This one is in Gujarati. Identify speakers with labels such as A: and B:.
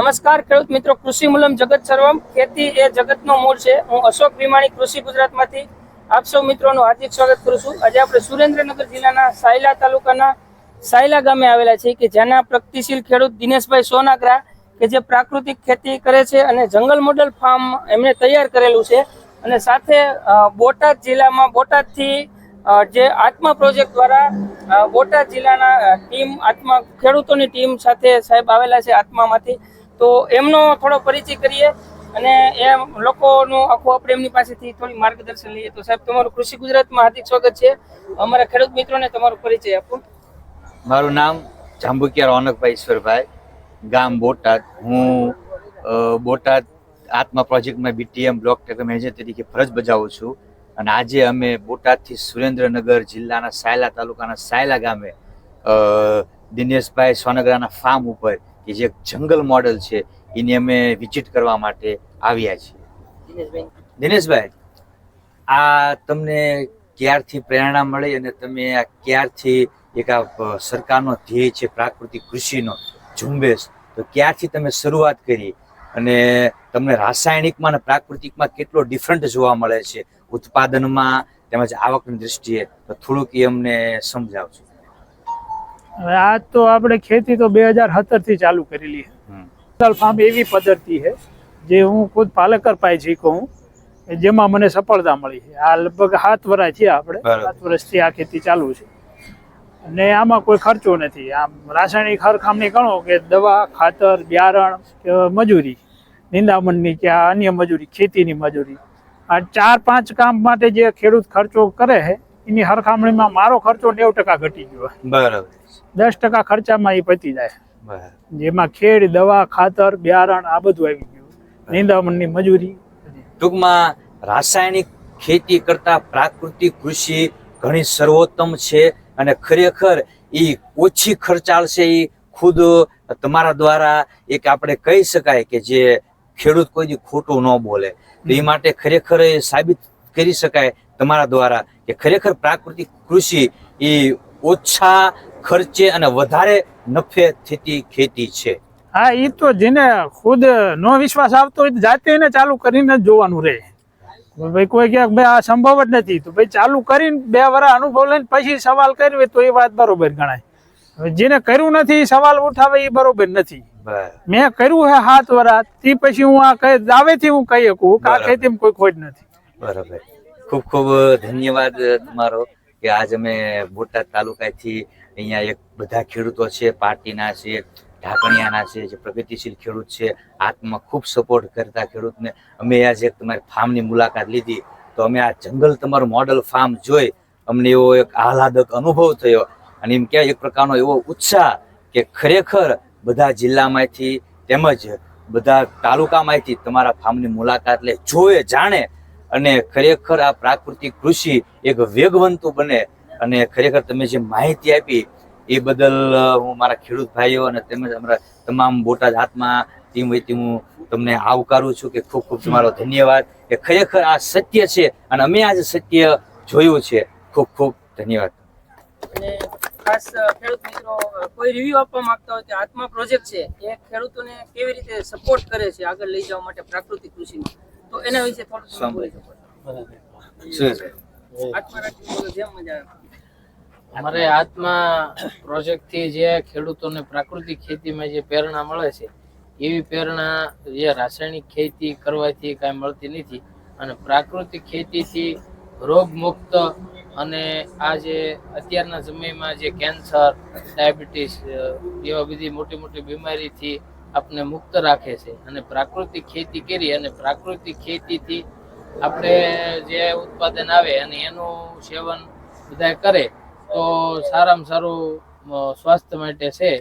A: નમસ્કાર, ખેડૂત મિત્રો, કૃષિ મૂલમ જગત સર્વમ. ખેતી એ જગતનો મૂળ છે. હું અશોક ભીમાણી, કૃષિ ગુજરાતમાંથી આપ સૌ મિત્રોનું હાર્દિક સ્વાગત કરું છું. આજે આપણે સુરેન્દ્રનગર જિલ્લાના સાયલા તાલુકાના સાયલા ગામે આવેલા છે કે જેના પ્રગતિશીલ ખેડૂત દિનેશભાઈ સોનાગરા કે જે પ્રાકૃતિક ખેતી કરે છે અને જંગલ મોડલ ફાર્મ એમણે તૈયાર કરેલું છે. અને સાથે બોટાદ જિલ્લામાં, બોટાદથી જે આત્મા પ્રોજેક્ટ દ્વારા બોટાદ જિલ્લાના ટીમ આત્મા ખેડૂતોની ટીમ સાથે સાહેબ આવેલા છે આત્મામાંથી. તો એમનો થોડો પરિચય કરીએ અને એ લોકોનું આખું આપણે એમની પાસેથી થોડી માર્ગદર્શન લઈએ. તો સાહેબ, તમારું કૃષિ ગુજરાતમાં હાર્દિક સ્વાગત છે. અમારા ખેડૂત મિત્રોને તમારો પરિચય આપો.
B: મારું નામ જાંબુકિયા રોનકભાઈ ઈશ્વરભાઈ, ગામ બોટાદ. હું બોટાદ આત્મા પ્રોજેક્ટમાં બીટીએમ બ્લોક ટેકર મેનેજર તરીકે ફરજ બજાવું છું. અને આજે અમે બોટાદથી સુરેન્દ્રનગર જિલ્લાના સાયલા તાલુકાના સાયલા ગામે દિનેશભાઈ સોનગરાના ફાર્મ ઉપર કે જે જંગલ મોડલ છે એને અમે વિઝિટ કરવા માટે આવ્યા છીએ.
A: દિનેશભાઈ.
B: આ તમને ક્યારથી પ્રેરણા મળી અને તમે આ ક્યારથી એક આ સરકારનો ધ્યેય છે પ્રાકૃતિક કૃષિનો ઝુંબેશ તો ક્યારથી તમે શરૂઆત કરી અને તમને રાસાયણિકમાં અને પ્રાકૃતિકમાં કેટલો ડિફરન્ટ જોવા મળે છે ઉત્પાદનમાં તેમજ આવકની દ્રષ્ટિએ તો થોડુંક એ અમને સમજાવજો.
C: હવે આ તો આપણે ખેતી તો બે હજાર સત્તરથી ચાલુ કરેલી. છે. ફાર્મ એવી પદ્ધતિ છે જે હું ખુદ પાલકર પાઈ શીખો હું. જેમાં મને સફળતા મળી છે. આ લગભગ સાત વર્ષ છે આપણે. સાત વર્ષથી આ ખેતી ચાલુ છે. અને આમાં કોઈ ખર્ચો નથી. આમ રાસાયણિક હરખામણી ગણો કે દવા ખાતર બિયારણ કે મજૂરી. નિંદામણની કે આ અન્ય મજૂરી ખેતીની મજૂરી. આ ચાર પાંચ કામ માટે જે ખેડૂત ખર્ચો કરે છે એની હરખામણીમાં મારો ખર્ચો નેવું ટકા ઘટી ગયો
B: બરાબર.
C: દસ ટકા ખર્ચામાં એ પતી જાય. જેમાં ખેડ દવા ખાતર બિયારણ આ બધું આવી ગયું. નિંદામણની મજૂરી.
B: ટૂંકમાં રાસાયણિક ખેતી કરતા પ્રાકૃતિક કૃષિ ઘણી સર્વોત્તમ છે અને ખરેખર એ ઓછી ખર્ચાળ છે એ ખુદ તમારા દ્વારા એક આપણે કહી શકાય કે જે ખેડૂત કોઈ ખોટું ન બોલે. તો એ માટે ખરેખર એ સાબિત કરી શકાય તમારા દ્વારા કે ખરેખર પ્રાકૃતિક કૃષિ એ ઓછા ખર્ચે અને વધારે નફે થતી ખેતી છે.
C: હા એ તો જેને ખુદ નો વિશ્વાસ આવતો હોય તો જાતે એને ચાલુ કરીને જ જોવાનું રહે. ભાઈ કોઈ કહે ભાઈ આ સંભવ જ નથી. તો ભાઈ ચાલુ કરીને બે વર્ષ અનુભવ લઈને પછી સવાલ કર્યો તો એ વાત બરોબર ગણાય. જેને કર્યું નથી સવાલ ઉઠાવે એ બરોબર નથી. મેં કર્યું હે હાથ વરા તે પછી હું આ કહી દાવેથી હું કહી શકું? કા આ તેમ કોઈ ખોટ નથી.
B: બરાબર. ખૂબ ખૂબ ધન્યવાદ તમારો કે આજ અમે બોટાદ તાલુકાથી અહીંયા એક બધા ખેડૂતો છે, પાર્ટીના છે, ઢાકણિયાના છે, જે પ્રગતિશીલ ખેડૂત છે, આત્મા ખૂબ સપોર્ટ કરતા ખેડૂતને. અમે આજે તમારી ફાર્મની મુલાકાત લીધી. તો અમે આ જંગલ તમારું મોડલ ફાર્મ જોઈ અમને એવો એક આહલાદક અનુભવ થયો. અને એમ કહેવાય, એક પ્રકારનો એવો ઉત્સાહ કે ખરેખર બધા જિલ્લામાંથી તેમજ બધા તાલુકામાંથી તમારા ફાર્મની મુલાકાત લે, જોવે, જાણે અને ખરેખર આ પ્રાકૃતિક કૃષિ એક વેગવંતુ બને. અને ખરેખર તમે જે માહિતી આપી એ બદલ હું મારા ખેડૂત ભાઈઓ અને તેમજ અમારા તમામ બોટાદ હાથમાં ટીમ વહીથી હું તમને આવકારું છું કે ખૂબ ખૂબ તમારો ધન્યવાદ કે ખરેખર આ સત્ય છે અને અમે આજે સત્ય જોયું છે ખૂબ ખૂબ ધન્યવાદ.
A: અને ખાસ ખેડૂત મિત્રો કોઈ રિવ્યુ આપવા માંગતા હોય કે આત્મા પ્રોજેક્ટ છે એ ખેડૂતોને કેવી રીતે સપોર્ટ કરે છે આગળ લઈ જવા માટે પ્રાકૃતિક કૃષિમાં? તો એના વિશે થોડું બોલી શકો છો. આત્મા જેમ મજા આવે.
D: અમારે આત્મા. પ્રોજેક્ટથી જે ખેડૂતોને પ્રાકૃતિક ખેતીમાં જે પ્રેરણા મળે છે એવી પ્રેરણા જે રાસાયણિક ખેતી કરવાથી કાંઈ મળતી નથી. અને પ્રાકૃતિક ખેતીથી રોગમુક્ત અને આ જે અત્યારના સમયમાં જે કેન્સર ડાયાબિટીસ એવા બધી મોટી મોટી બીમારીથી આપને મુક્ત રાખે છે. અને પ્રાકૃતિક ખેતી કરી અને પ્રાકૃતિક ખેતીથી આપણે જે ઉત્પાદન આવે અને એનું સેવન બધા કરે તો સારામાં સારું સ્વાસ્થ્ય માટે છે.